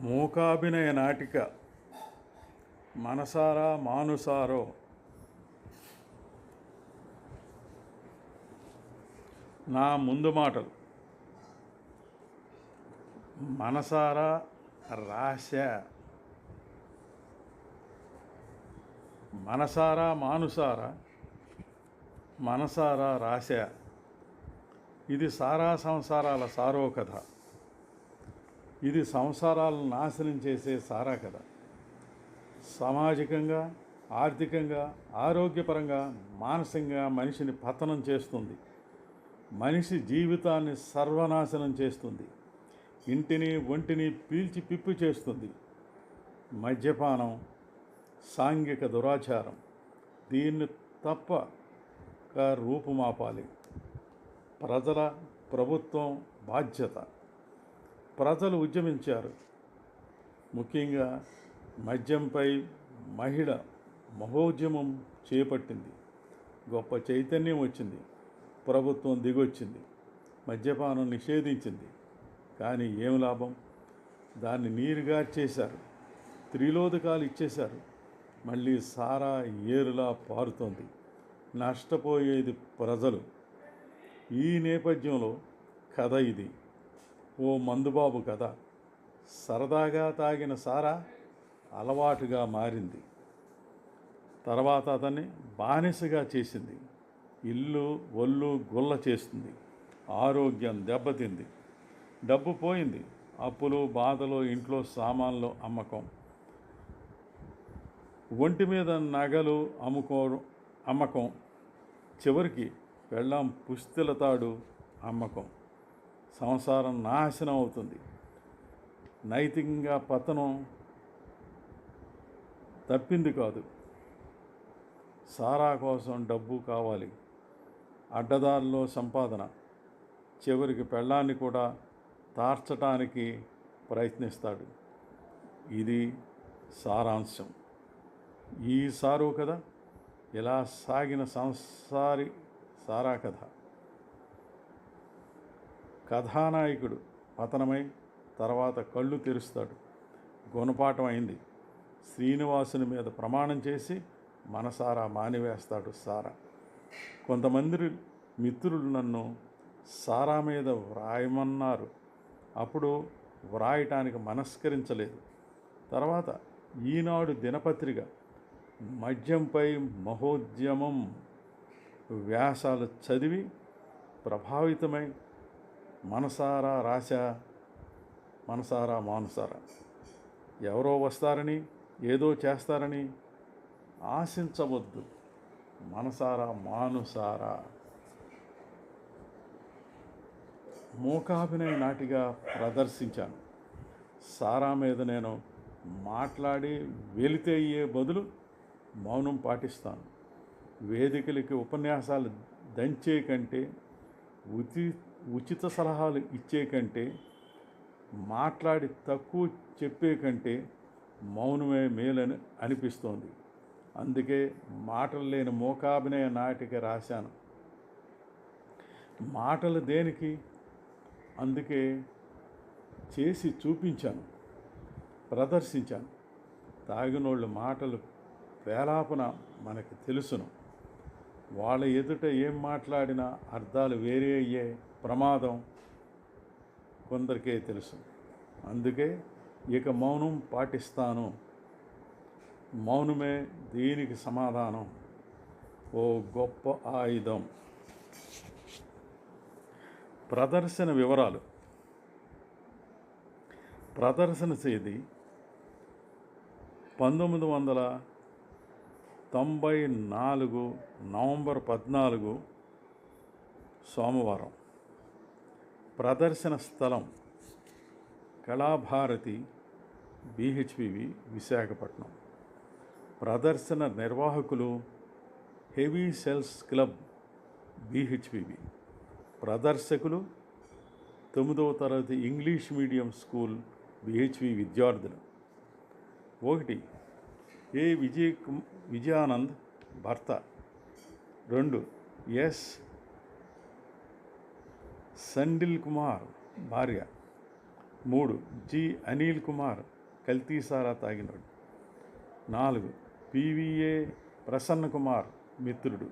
మూకాభినయ నాటిక. మనసారా మానుసారో. నా ముందు మాటలు. మనసారా రాశ. మనసారా మానుసారా. మనసారా రాశ. ఇది సారా సంసారాల సారో కథ. ఇది సంసారాలను నాశనం చేసే సారా కథ సామాజికంగా ఆర్థికంగా ఆరోగ్యపరంగా మానసికంగా మనిషిని పతనం చేస్తుంది. మనిషి జీవితాన్ని సర్వనాశనం చేస్తుంది. ఇంటిని ఒంటిని పీల్చి పిప్పి చేస్తుంది. మద్యపానం సాంఘిక దురాచారం దీన్ని తప్ప రూపుమాపాలి. ప్రజల ప్రభుత్వం బాధ్యత. ప్రజలు ఉద్యమించారు. ముఖ్యంగా మద్యంపై మహిళ మహోద్యమం చేపట్టింది. గొప్ప చైతన్యం వచ్చింది. ప్రభుత్వం దిగొచ్చింది. మద్యపానం నిషేధించింది. కానీ ఏం లాభం? దాన్ని నీరుగా చేశారు త్రిలోదకాలు ఇచ్చేశారు. మళ్ళీ సారా ఏరులా పారుతోంది. నష్టపోయేది ప్రజలు. ఈ నేపథ్యంలో కథ ఇది. ఓ మందుబాబు కథ. సరదాగా తాగిన సారా అలవాటుగా మారింది. తర్వాత అతన్ని బానిసగా చేసింది. ఇల్లు ఒళ్ళు గుల్ల చేస్తుంది. ఆరోగ్యం దెబ్బతింది. డబ్బు పోయింది. అప్పులు బాధలు ఇంట్లో సామాన్లు అమ్మకం. ఒంటి మీద నగలు అమ్ముకో అమ్మకం. చివరికి వెళ్ళాం పుస్తెల తాడు అమ్మకం. సంసారం నాశనం అవుతుంది. నైతికంగా పతనం తప్పింది కాదు. సారా కోసం డబ్బు కావాలి. అడ్డదారిలో సంపాదన. చివరికి పెళ్ళాన్ని కూడా తార్చటానికి ప్రయత్నిస్తాడు. ఇది సారాంశం. ఈ సారు కథ ఇలా సాగిన సంసారి సారా కథ. కథానాయకుడు పతనమై తర్వాత కళ్ళు తెరుస్తాడు. గుణపాఠం అయింది. శ్రీనివాసుని మీద ప్రమాణం చేసి మనసారా మానివేస్తాడు సారా. కొంతమంది మిత్రులు నన్ను సారా మీద వ్రాయమన్నారు. అప్పుడు వ్రాయటానికి మనస్కరించలేదు. తర్వాత ఈనాడు దినపత్రిక మద్యంపై మహోద్యమం వ్యాసాలు చదివి ప్రభావితమై మనసారా రాశా మనసారా మానుసారా. ఎవరో వస్తారని ఏదో చేస్తారని ఆశించవద్దు. మనసారా మానుసారా. మూకాభినయ నాటిగా ప్రదర్శించాను. సారా మీద నేను మాట్లాడి వెళితే అయ్యే బదులు మౌనం పాటిస్తాను. వేదికలకి ఉపన్యాసాలు దంచే కంటే ఉతి ఉచిత సలహాలు ఇచ్చే కంటే మాట్లాడి తక్కువ చెప్పే కంటే మౌనమే మేలని అనిపిస్తోంది. అందుకే మాటలు లేని మూకాభినయ నాటిక రాశాను. మాటలు దేనికి? అందుకే చేసి చూపించాను ప్రదర్శించాను. తాగినోళ్ళు మాటలు వేలాపన మనకి తెలుసును. వాళ్ళ ఎదుట ఏం మాట్లాడినా అర్థాలు వేరే అయ్యే ప్రమాదం కొందరికే తెలుసు. అందుకే ఇక మౌనం పాటిస్తాను. మౌనమే దీనికి సమాధానం. ఓ గొప్ప ఆయుధం. ప్రదర్శన వివరాలు. ప్రదర్శన తేదీ పంతొమ్మిది వందల తొంభై నాలుగు నవంబర్ పద్నాలుగు సోమవారం. ప్రదర్శన స్థలం Kalabharathi B H P V Visakhapatnam. ప్రదర్శన నిర్వాహకులు heavy cells club B H P V. ప్రదర్శకులు తొమ్మిదవ తరగతి ఇంగ్లీష్ మీడియం స్కూల్ బిహెచ్వి విద్యార్థులు. ఒకటి ఏ విజయ్ విజయానంద్ భర్త. రెండు ఎస్. సండిల్ కుమార్ భార్య. మూడు జి. అనిల్ కుమార్ కల్తీసారా తాగినాడు. తాగినోడు నాలుగు పివిఏ ప్రసన్న కుమార్ మిత్రుడు.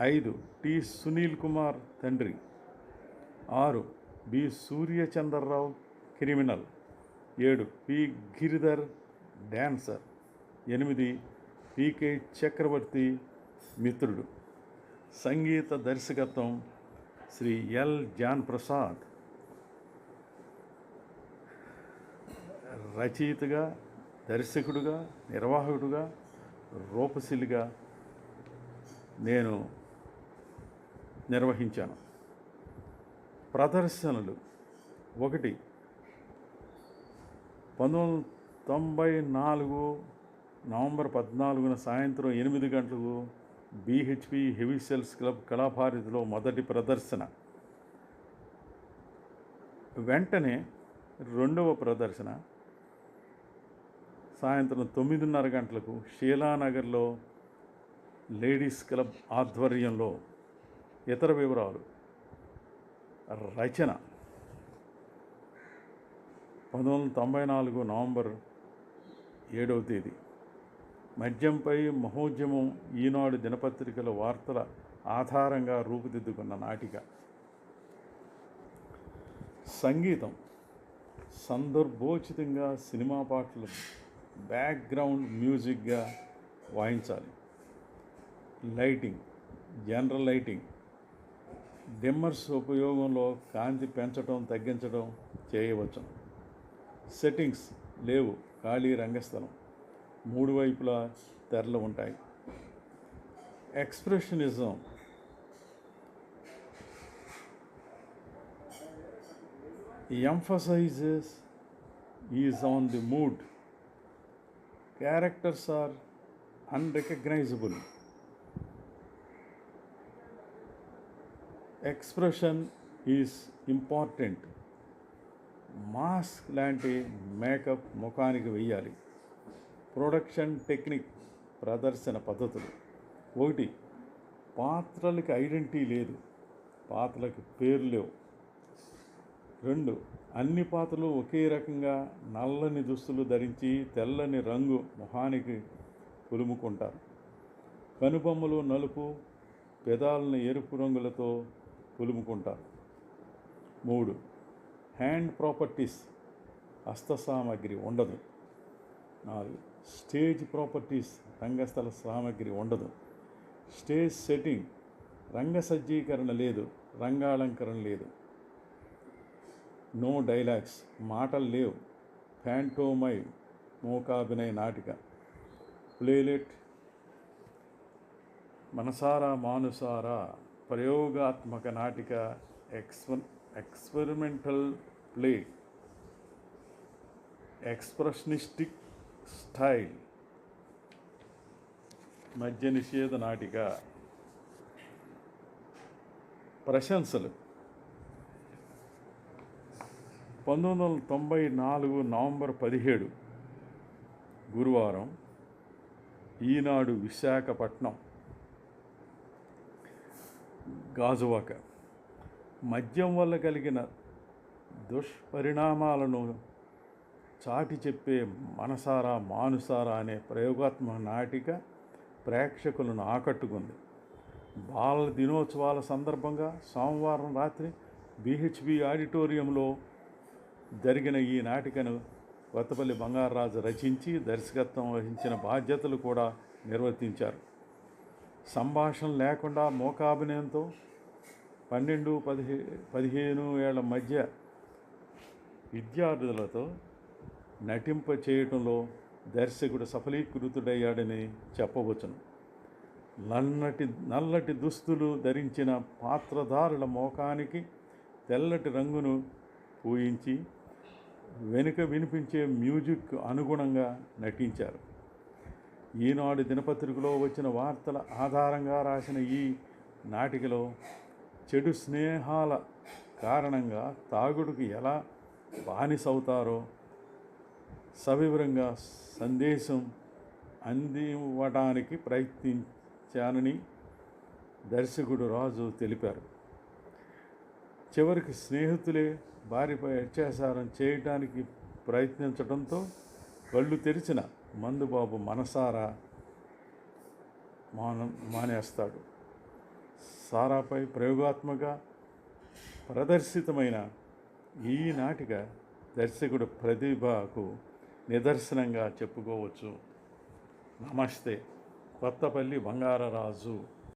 ఐదు టి. సునీల్ కుమార్ తండ్రి. ఆరు బి. సూర్యచంద్రరావు క్రిమినల్. ఏడు పి. గిరిధర్ డ్యాన్సర్ ఎనిమిది పికే చక్రవర్తి మిత్రుడు. సంగీత దర్శకత్వం శ్రీ ఎల్. జాన్ ప్రసాద్ రచయితగా దర్శకుడుగా నిర్వాహకుడుగా రూపశిలిగా నేను నిర్వహించాను. ప్రదర్శనలు ఒకటి పంతొమ్మిది వందల తొంభై నాలుగు నవంబర్ పద్నాలుగున సాయంత్రం ఎనిమిది గంటలకు B H P heavy cells club కళాభారతిలో మొదటి ప్రదర్శన. వెంటనే రెండవ ప్రదర్శన. సాయంత్రం తొమ్మిదిన్నర గంటలకు షీలానగర్లో లేడీస్ క్లబ్ ఆధ్వర్యంలో. ఇతర వివరాలు. రచన. పంతొమ్మిది వందల తొంభై నాలుగు నవంబర్ ఏడవ తేదీ. మద్యంపై మహోద్యమం ఈనాడు దినపత్రికల వార్తల ఆధారంగా రూపుదిద్దుకున్న నాటిక. సంగీతం సందర్భోచితంగా సినిమా పాటలు బ్యాక్గ్రౌండ్ మ్యూజిక్గా వాయించాలి. లైటింగ్ జనరల్ లైటింగ్ డిమ్మర్స్ ఉపయోగంలో కాంతి పెంచడం తగ్గించడం చేయవచ్చు సెట్టింగ్స్ లేవు ఖాళీ రంగస్థలం. మూడు వైపులా తెరలు ఉంటాయి. Expressionism. Emphasises is on the mood characters are unrecognisable expression is important mask లాంటి మేకప్ ముఖానికి వెయ్యాలి. ప్రొడక్షన్ టెక్నిక్ ప్రదర్శన పద్ధతులు. ఒకటి పాత్రలకి ఐడెంటిటీ లేదు. పాత్రలకు పేరు లేవు. రెండు అన్ని పాత్రలు ఒకే రకంగా నల్లని దుస్తులు ధరించి తెల్లని రంగు మొహానికి పులుముకుంటారు కనుబొమ్మలు నలుపు పెదాలను ఎరుపు రంగులతో పులుముకుంటారు మూడు హ్యాండ్ ప్రాపర్టీస్ హస్త సామాగ్రి ఉండదు. నాలుగు. స్టేజ్ ప్రాపర్టీస్ రంగస్థల సామాగ్రి ఉండదు. స్టేజ్ సెట్టింగ్ రంగ సజ్జీకరణ లేదు రంగాలంకరణ లేదు. నో డైలాగ్స్ మాటలు లేవు. ఫ్యాంటోమై మూకాభినయ నాటిక. ప్లేలెట్ మనసారా మానుసారా ప్రయోగాత్మక నాటిక ఎక్స్ప ఎక్స్పెరిమెంటల్ ప్లే ఎక్స్ప్రెషనిస్టిక్ స్టైల్ మద్య నిషేధ నాటిక ప్రశంసలు. పంతొమ్మిది వందల తొంభై నాలుగు నవంబర్ పదిహేడు గురువారం ఈనాడు విశాఖపట్నం గాజువాక. మద్యం వల్ల కలిగిన దుష్పరిణామాలను చాటి చెప్పే మనసారా మానుసారా అనే ప్రయోగాత్మక నాటిక ప్రేక్షకులను ఆకట్టుకుంది. బాలల దినోత్సవాల సందర్భంగా సోమవారం రాత్రి బీహెచ్బి ఆడిటోరియంలో జరిగిన ఈ నాటికను కొత్తపల్లి బంగారరాజు రచించి దర్శకత్వం వహించిన బాధ్యతలు కూడా నిర్వర్తించారు. సంభాషణ లేకుండా మోకాభినయంతో పన్నెండు పదిహే పదిహేను ఏళ్ళ మధ్య విద్యార్థులతో నటింప చేయటంలో దర్శకుడు సఫలీకృతుడయ్యాడని చెప్పవచ్చును. నల్లటి నల్లటి దుస్తులు ధరించిన పాత్రధారుల మోకానికి తెల్లటి రంగును పూయించి వెనుక వినిపించే మ్యూజిక్ అనుగుణంగా నటించారు. ఈనాడు దినపత్రికలో వచ్చిన వార్తల ఆధారంగా రాసిన ఈ నాటికలో చెడు స్నేహాల కారణంగా తాగుడుకు ఎలా బానిసవుతారో సవివరంగా సందేశం అందివ్వడానికి ప్రయత్నించానని దర్శకుడు రాజు తెలిపారు. చివరికి స్నేహితులే భార్యపై అత్యాచారం చేయటానికి ప్రయత్నించడంతో కళ్ళు తెరిచిన మందుబాబు మనసారా మాన మానేస్తాడు. సారాపై ప్రయోగాత్మక ప్రదర్శితమైన ఈ నాటిక దర్శకుడు ప్రతిభకు నిదర్శనంగా చెప్పుకోవచ్చు. నమస్తే. కొత్తపల్లి బంగారరాజు